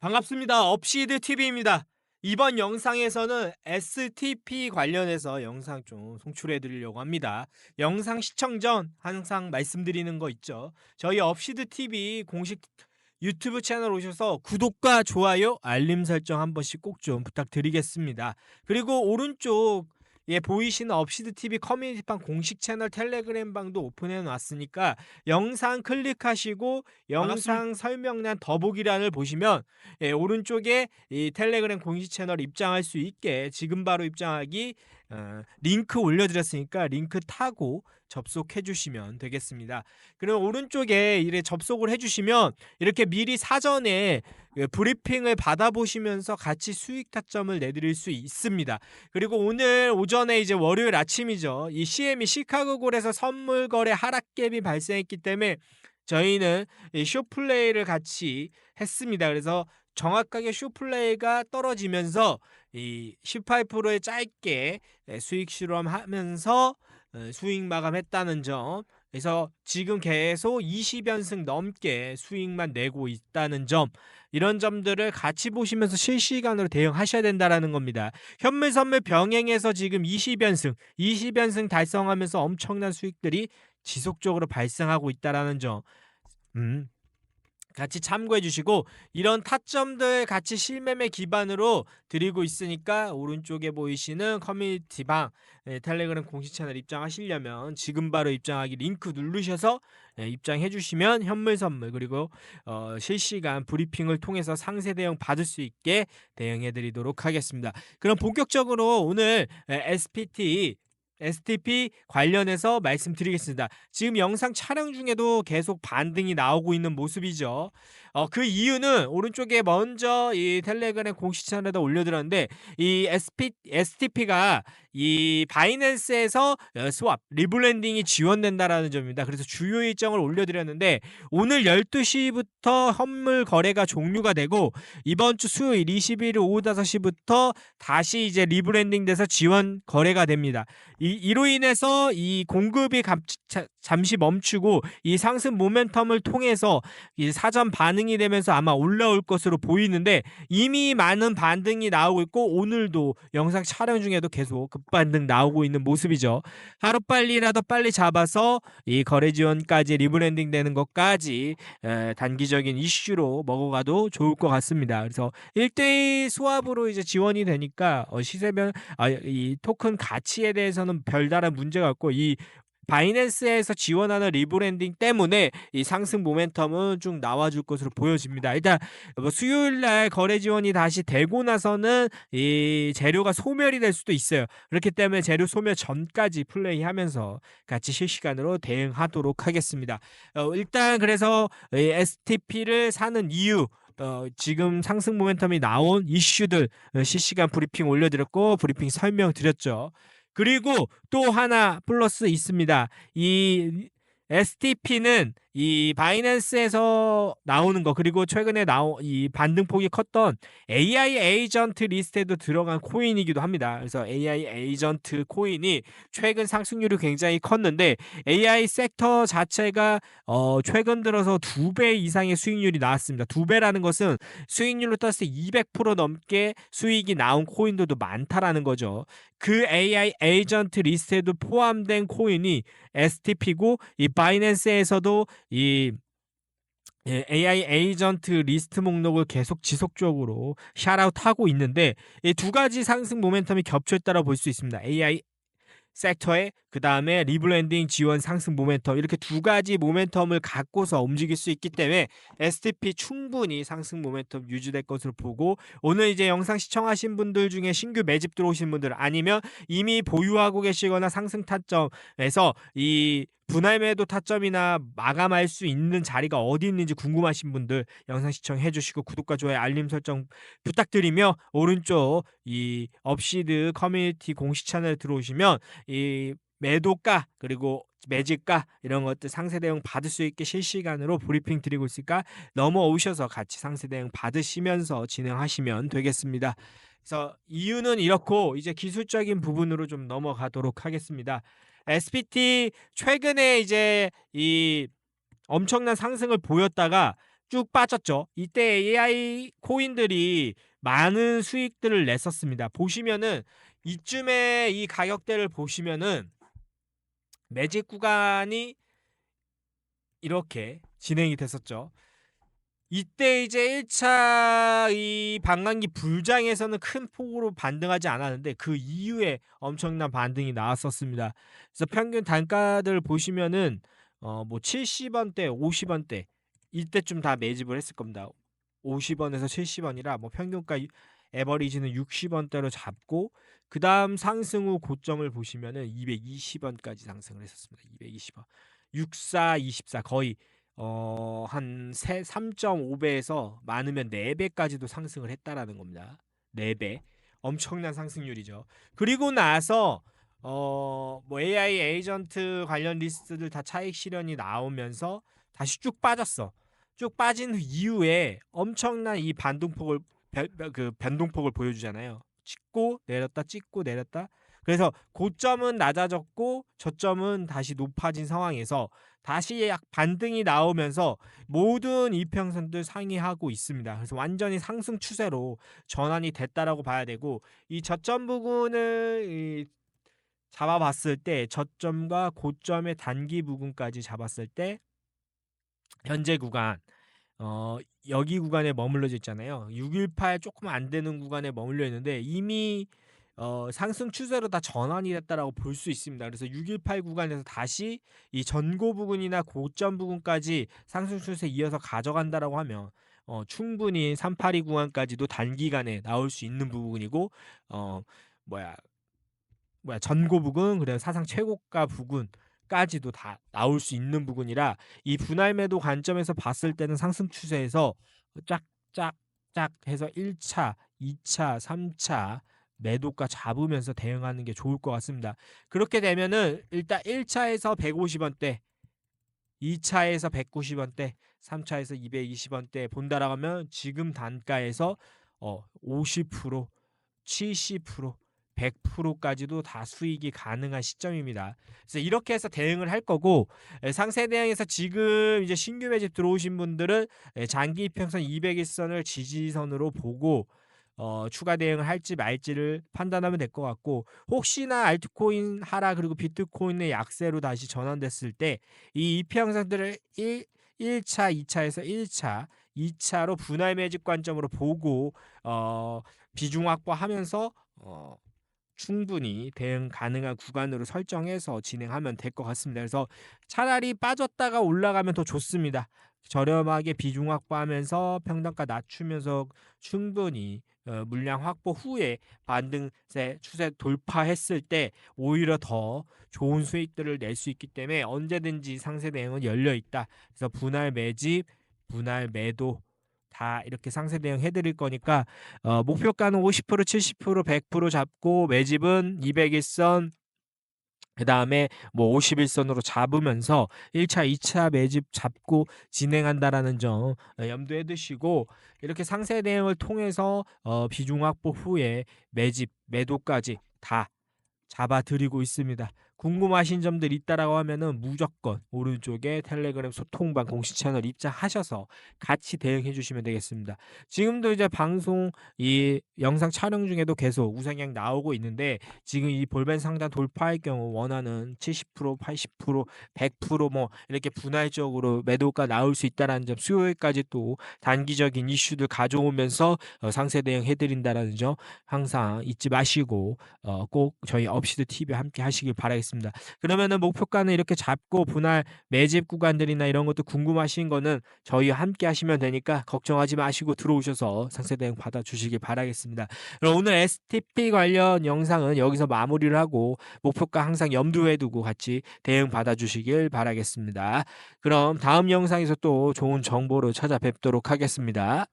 반갑습니다. 업시드 TV입니다. 이번 영상에서는 STP 관련해서 영상 좀 송출해 드리려고 합니다. 영상 시청 전 항상 말씀드리는 거 있죠. 저희 업시드 TV 공식 유튜브 채널 오셔서 구독과 좋아요, 알림 설정 한 번씩 꼭 좀 부탁드리겠습니다. 그리고 오른쪽 예, 보이시는 업시드 TV 커뮤니티방 공식 채널 텔레그램 방도 오픈해 놨으니까 영상 클릭하시고 영상 설명란 더보기란을 보시면 예, 오른쪽에 이 텔레그램 공식 채널 입장할 수 있게 지금 바로 입장하기 어, 링크 올려드렸으니까 링크 타고 접속해 주시면 되겠습니다. 그리고 오른쪽에 이래 접속을 해 주시면 이렇게 미리 사전에 그 브리핑을 받아보시면서 같이 수익 타점을 내드릴 수 있습니다. 그리고 오늘 오전에 이제 월요일 아침이죠. 이 CME 시카고골에서 선물 거래 하락갭이 발생했기 때문에 저희는 이 쇼플레이를 같이 했습니다. 그래서 정확하게 쇼플레이가 떨어지면서 이 18%의 짧게 예, 수익 실험하면서 어, 수익 마감했다는 점. 그래서 지금 계속 20연승 넘게 수익만 내고 있다는 점. 이런 점들을 같이 보시면서 실시간으로 대응하셔야 된다라는 겁니다. 현물 선물 병행해서 지금 20연승, 20연승 달성하면서 엄청난 수익들이 지속적으로 발생하고 있다라는 점. 음. 같이 참고해 주시고 이런 타점들 같이 실매매 기반으로 드리고 있으니까 오른쪽에 보이시는 커뮤니티방 예, 텔레그램 공식 채널 입장하시려면 지금 바로 입장하기 링크 누르셔서 예, 입장해 주시면 현물 선물 그리고 어, 실시간 브리핑을 통해서 상세 대응 받을 수 있게 대응해 드리도록 하겠습니다. 그럼 본격적으로 오늘 예, SPT STP 관련해서 말씀드리겠습니다. 지금 영상 촬영 중에도 계속 반등이 나오고 있는 모습이죠. 어, 그 이유는 오른쪽에 먼저 이 텔레그램 공식 채널에다 올려드렸는데 이 SP, STP가 이 바이낸스에서 어, 스왑 리블랜딩이 지원된다라는 점입니다. 그래서 주요 일정을 올려드렸는데 오늘 12시부터 현물 거래가 종료가 되고 이번 주 수요일 21일 오후 5시부터 다시 이제 리브랜딩 돼서 지원 거래가 됩니다. 이, 이로 인해서 이 공급이 감, 자, 잠시 멈추고 이 상승 모멘텀을 통해서 이 사전 반응이 되면서 아마 올라올 것으로 보이는데 이미 많은 반등이 나오고 있고 오늘도 영상 촬영 중에도 계속 급반등 나오고 있는 모습이죠. 하루 빨리라도 빨리 잡아서 이 거래 지원까지 리브랜딩 되는 것까지 에, 단기적인 이슈로 먹어가도 좋을 것 같습니다. 그래서 1대1 수합으로 이제 지원이 되니까 어, 시세변 아, 이 토큰 가치에 대해서는 별다른 문제가 없고 이 바이낸스에서 지원하는 리브랜딩 때문에 이 상승 모멘텀은 쭉 나와줄 것으로 보여집니다. 일단 뭐 수요일 날 거래 지원이 다시 되고 나서는 이 재료가 소멸이 될 수도 있어요. 그렇기 때문에 재료 소멸 전까지 플레이하면서 같이 실시간으로 대응하도록 하겠습니다. 어, 일단 그래서 이 STP를 사는 이유 어, 지금 상승 모멘텀이 나온 이슈들 어, 실시간 브리핑 올려드렸고 브리핑 설명드렸죠. 그리고 또 하나 플러스 있습니다. 이 STP는 이 바이낸스에서 나오는 거 그리고 최근에 나오 이 반등폭이 컸던 AI 에이전트 리스트에도 들어간 코인이기도 합니다. 그래서 AI 에이전트 코인이 최근 상승률이 굉장히 컸는데 AI 섹터 자체가 어 최근 들어서 두 배 이상의 수익률이 나왔습니다. 두 배라는 것은 수익률로 땄을 때 200% 넘게 수익이 나온 코인들도 많다라는 거죠. 그 AI 에이전트 리스트에도 포함된 코인이 STP고 이 바이낸스에서도 이 예, AI 에이전트 리스트 목록을 계속 지속적으로 샤라웃 하고 있는데 이 두 가지 상승 모멘텀이 겹쳐있다고 볼수 있습니다. AI 섹터에 그 다음에 리블랜딩 지원 상승 모멘텀 이렇게 두 가지 모멘텀을 갖고서 움직일 수 있기 때문에 STP 충분히 상승 모멘텀 유지될 것으로 보고 오늘 이제 영상 시청하신 분들 중에 신규 매집 들어오신 분들 아니면 이미 보유하고 계시거나 상승 타점에서 이 분할 매도 타점이나 마감할 수 있는 자리가 어디 있는지 궁금하신 분들 영상 시청해 주시고 구독과 좋아요 알림 설정 부탁드리며 오른쪽 이 업시드 커뮤니티 공식 채널 들어오시면 이 매도가 그리고 매집가 이런 것들 상세 대응 받을 수 있게 실시간으로 브리핑 드리고 있으니까 넘어오셔서 같이 상세 대응 받으시면서 진행하시면 되겠습니다. 그래서 이유는 이렇고 이제 기술적인 부분으로 좀 넘어가도록 하겠습니다. SPT 최근에 이제 이 엄청난 상승을 보였다가 쭉 빠졌죠. 이때 AI 코인들이 많은 수익들을 냈었습니다. 보시면은 이쯤에 이 가격대를 보시면은 매집 구간이 이렇게 진행이 됐었죠. 이때 이제 1차 이 반감기 불장에서는 큰 폭으로 반등하지 않았는데 그 이후에 엄청난 반등이 나왔었습니다. 그래서 평균 단가들 보시면은 어 뭐 70원대, 50원대 이때쯤 다 매집을 했을 겁니다. 50원에서 70원이라 뭐 평균가 에버리지는 60원대로 잡고 그 다음 상승 후 고점을 보시면은 220원까지 상승을 했었습니다. 220원. 64, 24 거의 어한 3.5배에서 많으면 4배까지도 상승을 했다라는 겁니다. 4배. 엄청난 상승률이죠. 그리고 나서 어 뭐 AI 에이전트 관련 리스트들 다 차익 실현이 나오면서 다시 쭉 빠졌어. 쭉 빠진 이후에 엄청난 이 반동폭을 변, 그 변동폭을 보여주잖아요. 찍고 내렸다 찍고 내렸다. 그래서 고점은 낮아졌고 저점은 다시 높아진 상황에서 다시 약 반등이 나오면서 모든 이평선들 상회하고 있습니다. 그래서 완전히 상승 추세로 전환이 됐다라고 봐야 되고 이 저점 부분을 이 잡아봤을 때 저점과 고점의 단기 부분까지 잡았을 때 현재 구간 어 여기 구간에 머물러져 있잖아요. 618 조금 안 되는 구간에 머물러 있는데 이미 어 상승 추세로 다 전환이 됐다라고 볼 수 있습니다. 그래서 618 구간에서 다시 이 전고 부근이나 고점 부근까지 상승 추세 이어서 가져간다라고 하면 어 충분히 382 구간까지도 단기간에 나올 수 있는 부분이고 어 뭐야 뭐야 전고 부근 그리고 사상 최고가 부근 까지도 다 나올 수 있는 부분이라 이 분할 매도 관점에서 봤을 때는 상승 추세에서 짝짝짝 해서 1차, 2차, 3차 매도가 잡으면서 대응하는 게 좋을 것 같습니다. 그렇게 되면은 일단 1차에서 150원대, 2차에서 190원대, 3차에서 220원대 본다라고 하면 지금 단가에서 어 50%, 70%, 100%까지도 다 수익이 가능한 시점입니다. 그래서 이렇게 해서 대응을 할 거고 상세 대응에서 지금 이제 신규 매집 들어오신 분들은 장기 이평선 200일선을 지지선으로 보고 어, 추가 대응을 할지 말지를 판단하면 될 것 같고 혹시나 알트코인 하라 그리고 비트코인의 약세로 다시 전환됐을 때이 이평 형상들을 1 1차, 2차에서 1차, 2차로 분할 매집 관점으로 보고 어, 비중 확보하면서 어, 충분히 대응 가능한 구간으로 설정해서 진행하면 될 것 같습니다. 그래서 차라리 빠졌다가 올라가면 더 좋습니다. 저렴하게 비중 확보하면서 평단가 낮추면서 충분히 어, 물량 확보 후에 반등세 추세 돌파했을 때 오히려 더 좋은 수익들을 낼 수 있기 때문에 언제든지 상세 대응은 열려 있다. 그래서 분할 매집, 분할 매도 다 이렇게 상세 대응 해드릴 거니까 어, 목표가는 50%, 70%, 100% 잡고 매집은 201선 그 다음에 뭐 51선으로 잡으면서 1차, 2차 매집 잡고 진행한다라는 점 어, 염두에 두시고 이렇게 상세 대응을 통해서 어, 비중 확보 후에 매집, 매도까지 다 잡아드리고 있습니다. 궁금하신 점들 있다라고 하면은 무조건 오른쪽에 텔레그램 소통방 공식 채널 입장하셔서 같이 대응해 주시면 되겠습니다. 지금도 이제 방송 이 영상 촬영 중에도 계속 우상향 나오고 있는데 지금 이 볼벤 상단 돌파할 경우 원하는 70% 80% 100%뭐 이렇게 분할적으로 매도가 나올 수 있다라는 점 수요일까지 또 단기적인 이슈들 가져오면서 어, 상세 대응 해드린다라는 점 항상 잊지 마시고 어, 꼭 저희 업시드 TV 함께 하시길 바라겠습니다. 알겠습니다. 그러면은 목표가는 이렇게 잡고 분할 매집 구간들이나 이런 것도 궁금하신 거는 저희와 함께 하시면 되니까 걱정하지 마시고 들어오셔서 상세 대응 받아 주시길 바라겠습니다. 그럼 오늘 STP 관련 영상은 여기서 마무리를 하고 목표가 항상 염두에 두고 같이 대응 받아 주시길 바라겠습니다. 그럼 다음 영상에서 또 좋은 정보로 찾아뵙도록 하겠습니다.